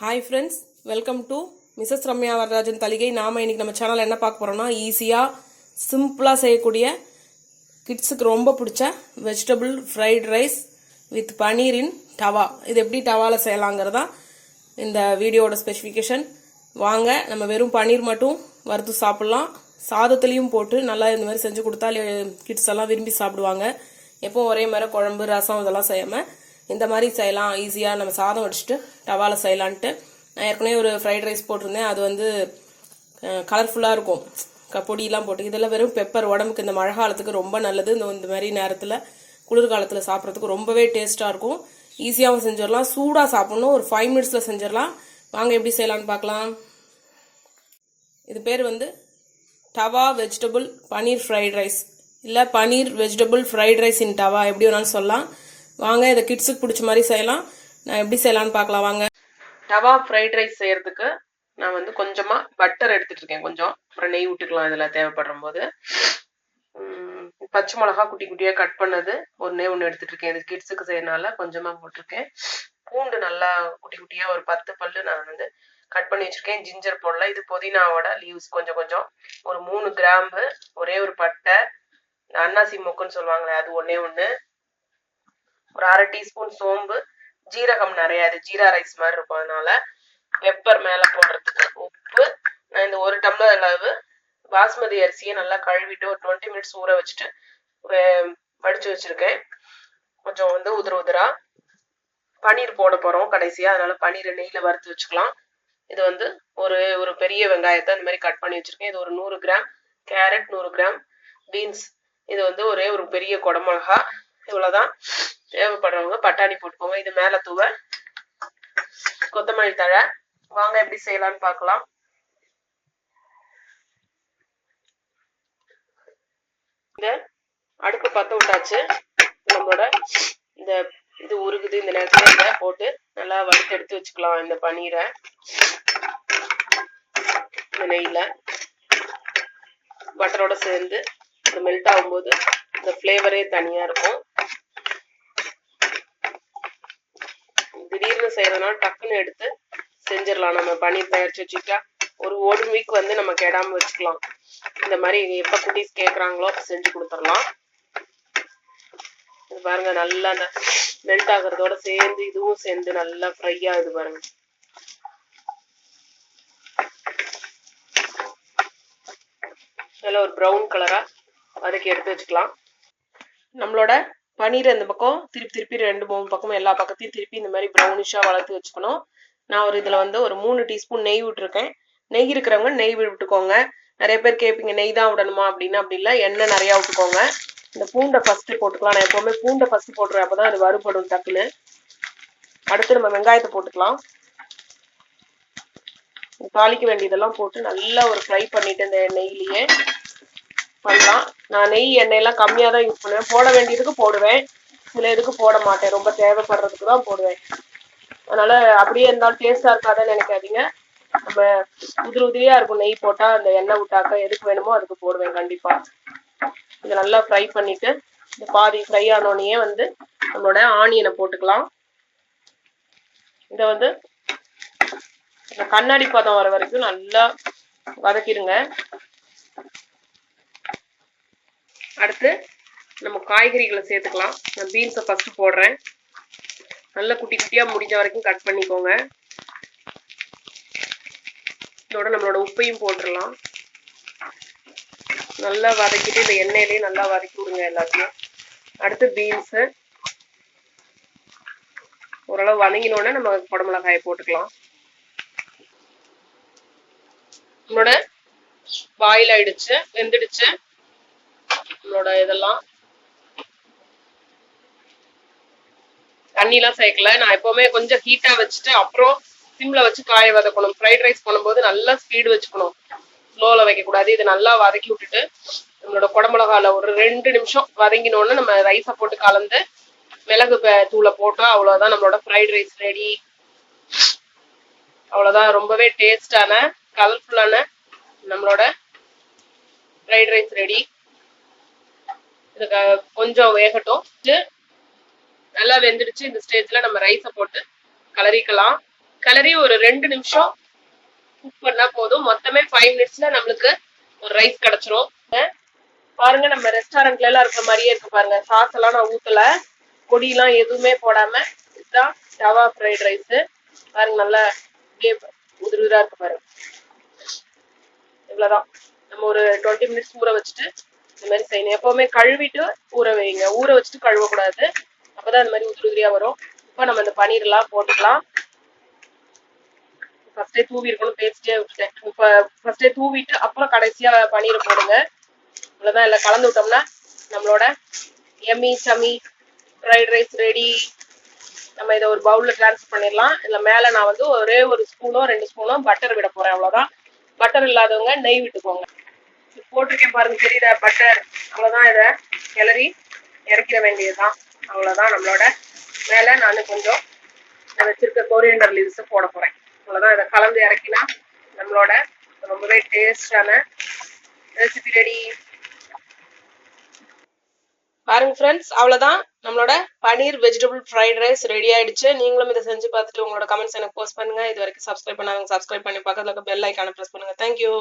Hi friends welcome to Mrs Ramya Varadharajan தலிகை நாம் இன்றைக்கி நம்ம சேனலில் என்ன பார்க்க போகிறோம்னா ஈஸியாக சிம்பிளாக செய்யக்கூடிய கிட்ஸுக்கு ரொம்ப பிடிச்ச vegetable fried rice with paneer in tawa இது எப்படி டவாவில் செய்யலாங்கிறதா இந்த வீடியோட ஸ்பெசிஃபிகேஷன் வாங்க நம்ம வெறும் பன்னீர் மட்டும் வறுத்து சாப்பிட்லாம். சாதத்துலேயும் போட்டு நல்லா இந்த மாதிரி செஞ்சு கொடுத்தா கிட்ஸ் எல்லாம் விரும்பி சாப்பிடுவாங்க. எப்போ ஒரே மாதிரி குழம்பு ரசம் இதெல்லாம் செய்யாமல் இந்த மாதிரி செய்யலாம் ஈஸியாக நம்ம சாதம் வடிச்சிட்டு டவாவில் செய்யலான்ட்டு. நான் ஏற்கனவே ஒரு ஃப்ரைட் ரைஸ் போட்டிருந்தேன். அது வந்து கலர்ஃபுல்லாக இருக்கும். க- பொடியெல்லாம் போட்டு இதெல்லாம் வெறும் பெப்பர் உடம்புக்கு இந்த மழை காலத்துக்கு ரொம்ப நல்லது. இந்த இந்த மாதிரி நேரத்தில் குளிர்காலத்தில் சாப்பிட்றதுக்கு ரொம்பவே டேஸ்ட்டாக இருக்கும். ஈஸியாகவும் செஞ்சிடலாம். சூடாக சாப்பிட்ணும். ஒரு ஃபைவ் மினிட்ஸில் செஞ்சிடலாம். வாங்க எப்படி செய்யலாம்னு பார்க்கலாம். இது பேர் வந்து tawa vegetable paneer fried rice இல்லை paneer vegetable fried rice in tawa எப்படி வேணாலும் சொல்லலாம். வாங்க இதை கிட்ஸுக்கு பிடிச்ச மாதிரி செய்யலாம். நான் எப்படி செய்யலாம்னு பார்க்கலாம் வாங்க. டவா ஃப்ரைட் ரைஸ் செய்யறதுக்கு நான் வந்து கொஞ்சமாக பட்டர் எடுத்துட்டு இருக்கேன். கொஞ்சம் அப்புறம் நெய் விட்டுக்கலாம் இதில் தேவைப்படுற போது பச்சை மிளகா குட்டி குட்டியாக கட் பண்ணது. ஒன்றே ஒன்று எடுத்துட்டு இருக்கேன். இது கிட்ஸுக்கு செய்யறனால கொஞ்சமாக போட்டிருக்கேன். பூண்டு நல்லா குட்டி குட்டியாக ஒரு பத்து பல்லு நான் வந்து கட் பண்ணி வச்சிருக்கேன். ஜிஞ்சர் போடல. இது புதினாவோட லீவ்ஸ் கொஞ்சம் கொஞ்சம். ஒரு மூணு கிராம்பு ஒரே ஒரு பட்டை அன்னாசி மொக்குன்னு சொல்லுவாங்களே அது ஒன்னே ஒன்று ஒரு அரை டீஸ்பூன் சோம்பு ஜீரகம் நிறைய இது ஜீரா ரைஸ் மாதிரி இருக்கும் அதனால பெப்பர் மேலே போடுறதுக்கு உப்பு நான் இந்த ஒரு டம்ளர் அளவு பாஸ்மதி அரிசியை நல்லா கழுவிட்டு ஒரு டுவெண்ட்டி மினிட்ஸ் ஊற வச்சுட்டு வடிச்சு வச்சிருக்கேன். கொஞ்சம் வந்து உதிர உதிரா பன்னீர் போட போறோம் கடைசியா அதனால பனீர் நெய்ல வறுத்து வச்சுக்கலாம். இது வந்து ஒரு ஒரு பெரிய வெங்காயத்தை இந்த மாதிரி கட் பண்ணி வச்சிருக்கேன். இது ஒரு நூறு கிராம் கேரட் நூறு கிராம் பீன்ஸ். இது வந்து ஒரே ஒரு பெரிய குடமிளகா. இவ்வளவுதான். தேவைப்படுறவங்க பட்டாணி போட்டுக்கோங்க. இது மேல தூவ கொத்தமல்லி தழை. வாங்க எப்படி செய்யலாம்னு பார்க்கலாம். இந்த அடுப்பு பத்த விட்டாச்சு. நம்மளோட இந்த இது உருகுது. இந்த நேரத்துல இதை போட்டு நல்லா வறுத்து எடுத்து வச்சுக்கலாம். இந்த பன்னீரை இந்த நெய்ல பட்டரோட சேர்ந்து இந்த மெல்ட் ஆகும்போது இந்த ஃப்ளேவரே தனியா இருக்கும். செய்யறதுனால டக்குன்னு எடுத்து செஞ்சிடலாம். நம்ம பனி தயாரிச்சு வச்சுக்கிட்டா ஒரு ஒன் வீக் வந்து நம்ம கெடாம வச்சுக்கலாம். இந்த மாதிரி எப்ப குட்டீஸ் கேக்குறாங்களோ அப்ப செஞ்சு கொடுத்துடலாம். இது பாருங்க நல்லா அந்த மெல்ட் ஆகுறதோட சேர்ந்து இதுவும் சேர்ந்து நல்லா ஃப்ரை ஆகுது பாருங்க. நல்ல ஒரு ப்ரௌன் கலரா வதக்கி எடுத்து வச்சுக்கலாம். நம்மளோட பன்னீர் இந்த பக்கம் திருப்பி திருப்பி ரெண்டு மூணு பக்கமும் எல்லா பக்கத்தையும் திருப்பி இந்த மாதிரி ப்ரௌனிஷாக வளர்த்து வச்சுக்கணும். நான் ஒரு இதில் வந்து ஒரு மூணு டீஸ்பூன் நெய் விட்டுருக்கேன். நெய் இருக்கிறவங்க நெய் விட்டுக்கோங்க. நிறைய பேர் கேட்பீங்க நெய் தான் விடணுமா? அப்படின்னு அப்படி இல்லை எண்ணெய் நிறையா விட்டுக்கோங்க. இந்த பூண்டை ஃபஸ்ட்டு போட்டுக்கலாம். நான் எப்போவுமே பூண்டை ஃபஸ்ட்டு போட்டுருவேன் அப்பதான் அது வறுபடும் டக்குன்னு. அடுத்து நம்ம வெங்காயத்தை போட்டுக்கலாம். தாளிக்க வேண்டியதெல்லாம் போட்டு நல்லா ஒரு ஃப்ரை பண்ணிட்டு இந்த நெய்லேயே பண்ணலாம். நான் நெய் எண்ணெய் எல்லாம் கம்மியாக தான் யூஸ் பண்ணுவேன். போட வேண்டியதுக்கு போடுவேன். சில இதுக்கு போட மாட்டேன். ரொம்ப தேவைப்படுறதுக்கு தான் போடுவேன். அதனால அப்படியே இருந்தாலும் டேஸ்டா இருக்காதுன்னு நினைக்காதீங்க. நம்ம உதிரி உதிரியா இருக்கும் நெய் போட்டா அந்த எண்ணெய் விட்டாக்க எதுக்கு வேணுமோ அதுக்கு போடுவேன் கண்டிப்பா. இதை நல்லா ஃப்ரை பண்ணிட்டு இந்த பாதி ஃப்ரை ஆனோடனே வந்து நம்மளோட ஆனியனை போட்டுக்கலாம். இதை வந்து இந்த கண்ணாடி பதம் வர வரைக்கும் நல்லா வதக்கிடுங்க. அடுத்து நம்ம காய்கறிகளை சேர்த்துக்கலாம். நான் பீன்ஸை ஃபர்ஸ்ட் போடுறேன். நல்லா குட்டி குட்டியா முடிஞ்ச வரைக்கும் கட் பண்ணிக்கோங்க. இதோட நம்மளோட உப்பையும் போட்டுடலாம். நல்லா வதக்கிட்டு இந்த எண்ணெயிலையும் நல்லா வதக்கி விடுங்க எல்லாத்தையும். அடுத்து பீன்ஸு ஓரளவு வதங்கினோடனே நம்ம குடமிளகாயை போட்டுக்கலாம். நம்மளோட பாயில் ஆயிடுச்சு வெந்துடுச்சு. நம்மளோட இதெல்லாம். தண்ணிலாம் சேர்க்கல நான் எப்பவுமே கொஞ்சம் ஹீட்டா வச்சுட்டு அப்புறம் சிம்ல வச்சு காய வதக்கணும். ஃப்ரைட் ரைஸ் பண்ணும்போது நல்லா ஸ்பீடு வச்சுக்கணும். ஸ்லோல வைக்க கூடாது இது நல்லா வதக்கி விட்டுட்டு நம்மளோட குடமிளகால ஒரு ரெண்டு நிமிஷம் வதங்கினோன்னு நம்ம ரைஸை போட்டு கலந்து மிளகு தூளை போட்டோம் அவ்வளவுதான் நம்மளோட ஃப்ரைட் ரைஸ் ரெடி அவ்வளவுதான். ரொம்பவே டேஸ்டான கலர்ஃபுல்லான நம்மளோட ஃப்ரைட் ரைஸ் ரெடி இதுக்கு கொஞ்சம் வேகட்டும். நல்லா வெந்துடுச்சு. இந்த ஸ்டேஜ்ல நம்ம ரைஸை போட்டு கலரிக்கலாம். கலரி ஒரு ரெண்டு நிமிஷம் குக் பண்ணா போதும். மொத்தமே ஃபைவ் மினிட்ஸ்ல நம்மளுக்கு ஒரு ரைஸ் கிடைச்சிரும். பாருங்க நம்ம ரெஸ்டாரண்ட்ல எல்லாம் இருக்கிற மாதிரியே இருக்கு பாருங்க. சாஸ் எல்லாம் நான் ஊத்தல. கொடியெல்லாம் எதுவுமே போடாம இதுதான் டவா ஃப்ரைட் ரைஸ் பாருங்க நல்லா அப்படியே உதிரி உதிரா இருக்கு பாருங்க. இவ்வளவுதான். நம்ம ஒரு டுவெண்ட்டி மினிட்ஸ் ஊற வச்சுட்டு இந்த மாதிரி செய்யணும். எப்பவுமே கழுவிட்டு ஊற வைங்க. ஊற வச்சுட்டு கழுவக்கூடாது. அப்பதான் இந்த மாதிரி உதிரி உதிரியா வரும். இப்போ நம்ம இந்த பனீர்லாம் போட்டுக்கலாம். ஃபர்ஸ்டே தூவி இருக்கணும். பேசிட்டே விட்டுட்டேன். இப்போ ஃபர்ஸ்டே தூவிட்டு அப்புறம் கடைசியா பன்னீரை போடுங்க. இவ்வளவுதான் எல்லாம் கலந்து விட்டோம்னா நம்மளோட எம்மி சமி ஃப்ரைட் ரைஸ் ரெடி நம்ம இதை ஒரு பவுல்ல டிரான்ஸ்ஃபர் பண்ணிடலாம். இதுல மேல நான் வந்து ஒரே ஒரு ஸ்பூனோ ரெண்டு ஸ்பூனோ பட்டர் விட போறேன். அவ்வளவுதான். பட்டர் இல்லாதவங்க நெய் விட்டுக்கோங்க. போட்டிருக்கேன் பாருங்க தெரியுதா பட்டர் அவ்வளவுதான் இதை. கிளறி இறக்கிட வேண்டியதுதான். அவ்வளவுதான் நம்மளோட மேல நான் கொஞ்சம் நான் வச்சிருக்க கோரியண்டர் லீவ்ஸ் போட போறேன். அவ்வளவுதான். இதை கலந்து இறக்கினா நம்மளோட ரொம்பவே டேஸ்டான ரெசிபி ரெடி பாருங்க ஃப்ரெண்ட்ஸ் அவ்வளவுதான். நம்மளோட paneer vegetable fried rice ready ஆயிடுச்சு. நீங்களும் இதை செஞ்சு பார்த்துட்டு உங்களோட கமெண்ட்ஸ் எனக்கு போஸ்ட் பண்ணுங்க. இது வரைக்கும் சப்ஸ்கிரைப் பண்ணாங்க சப்ஸ்கிரைப் பண்ணி பக்கத்துல இருக்க பெல் ஐக்கான ப்ரெஸ் பண்ணுங்க. தேங்க்யூ